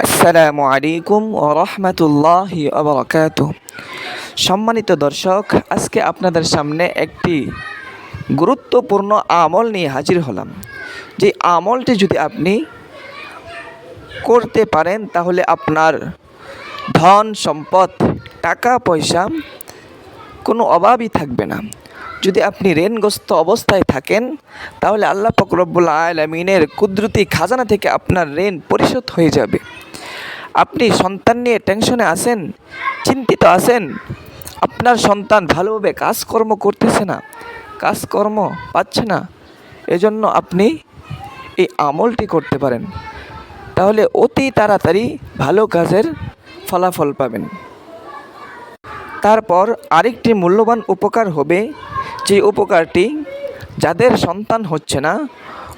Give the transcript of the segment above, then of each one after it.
আসসালামু আলাইকুম ও রহমতুল্লাহি আবরকাত সম্মানিত দর্শক, আজকে আপনাদের সামনে একটি গুরুত্বপূর্ণ আমল নিয়ে হাজির হলাম। যে আমলটি যদি আপনি করতে পারেন, তাহলে আপনার ধন, সম্পদ, টাকা, পয়সা কোনো অভাবই থাকবে না। যদি আপনি ঋণগ্রস্ত অবস্থায় থাকেন, তাহলে আল্লাহ ফকরবুল আলমিনের কুদরতি খাজানা থেকে আপনার ঋণ পরিশোধ হয়ে যাবে। আপনি সন্তান নিয়ে টেনশনে আছেন? চিন্তিত আছেন? আপনার সন্তান ভালোভাবে কাজকর্ম করতেছে না, কাজকর্ম পাচ্ছে না, এজন্য আপনি এই আমলটি করতে পারেন। তাহলে অতি তাড়াতাড়ি ভালো কাজের ফলাফল পাবেন। তারপর আরেকটি মূল্যবান উপকার হবে, যে উপকারটি যাদের সন্তান হচ্ছে না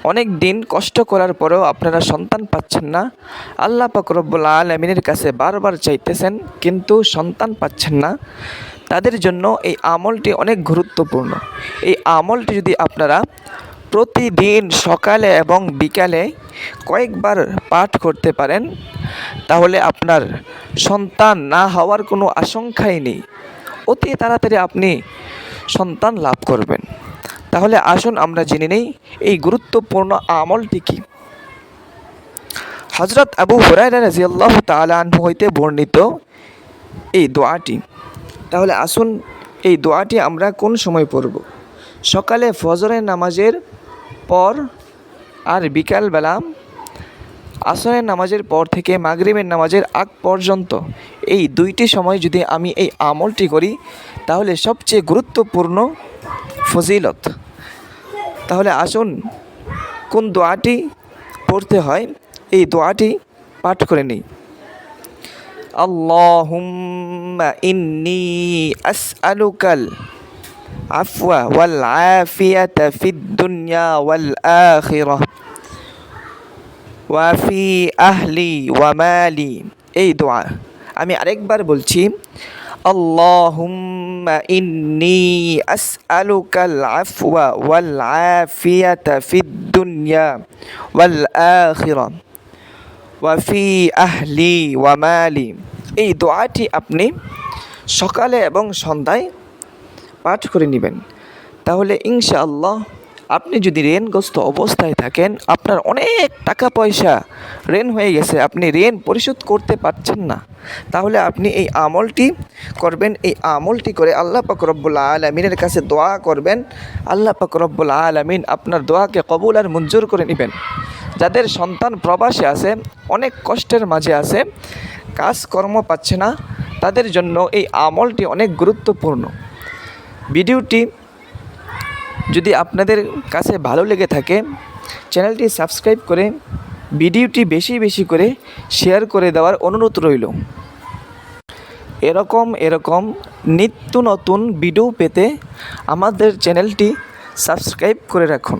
অনেক দিন কষ্ট করার পরেও আপনারা সন্তান পাচ্ছেন না। আল্লাহ পাকরব্বুল আলমিনের কাছে বারবার চাইতেছেন, কিন্তু সন্তান পাচ্ছেন না। তাদের জন্য এই আমলটি অনেক গুরুত্বপূর্ণ। এই আমলটি যদি আপনারা প্রতিদিন সকালে এবং বিকালে কয়েকবার পাঠ করতে পারেন, তাহলে আপনার সন্তান না হওয়ার কোনো আশঙ্কাই নেই। অতি তাড়াতাড়ি আপনি সন্তান লাভ করবেন। তাহলে আসুন আমরা জেনে নেই এই গুরুত্বপূর্ণ আমলটি কি। হজরত আবু হুরাইরা রাজিয়াল্লাহ তালাহ হইতে বর্ণিত এই দোয়াটি। তাহলে আসুন এই দোয়াটি আমরা কোন সময় পড়ব? সকালে ফজরের নামাজের পর আর বিকালবেলা আসরের নামাজের পর থেকে মাগরিবের নামাজের আগ পর্যন্ত এই দুইটি সময় যদি আমি এই আমলটি করি, তাহলে সবচেয়ে গুরুত্বপূর্ণ ফজিলত। তাহলে আসুন, কোন দোয়াটি পড়তে হয়, এই দোয়াটি পাঠ করে নিই। আল্লাহুম্মা ইন্নি আসআলুকাল আফওয়া ওয়াল আফিয়াতা ফিদ দুনিয়া ওয়াল আখিরাহ ওয়াফি আহলি ওয়ামালি এই দোয়া আমি আরেকবার বলছি, আল্লাহুম্মা ওয়াল ফিদ দুনিয়া ওয়াল ওয়াফি আহলি ওয়ামালি এই দোয়াটি আপনি সকালে এবং সন্ধ্যায় পাঠ করে নেবেন। তাহলে ইনশাআল্লাহ আপনি যদি ঋণগ্রস্ত অবস্থায় থাকেন, আপনার অনেক টাকা পয়সা ঋণ হয়ে গেছে, আপনি ঋণ পরিশোধ করতে পারছেন না। তাহলে আপনি এই আমলটি করবেন, এই আমলটি করে আল্লাহ পাকরব্বুল আলমিনের কাছে দোয়া করবেন। আল্লাহ পাকরব্বুল আলমিন আপনার দোয়াকে কবুল আর মঞ্জুর করে নেবেন। যাদের সন্তান প্রবাসে আছে, অনেক কষ্টের মাঝে আছে, কাজকর্ম পাচ্ছে না, তাদের জন্য এই আমলটি অনেক গুরুত্বপূর্ণ। ভিডিওটি যদি আপনাদের কাছে ভালো লেগে থাকে, চ্যানেলটি সাবস্ক্রাইব করে ভিডিওটি বেশি বেশি করে শেয়ার করে দেওয়ার অনুরোধ রইল। এরকম এরকম নিত্য নতুন ভিডিও পেতে আমাদের চ্যানেলটি সাবস্ক্রাইব করে রাখুন।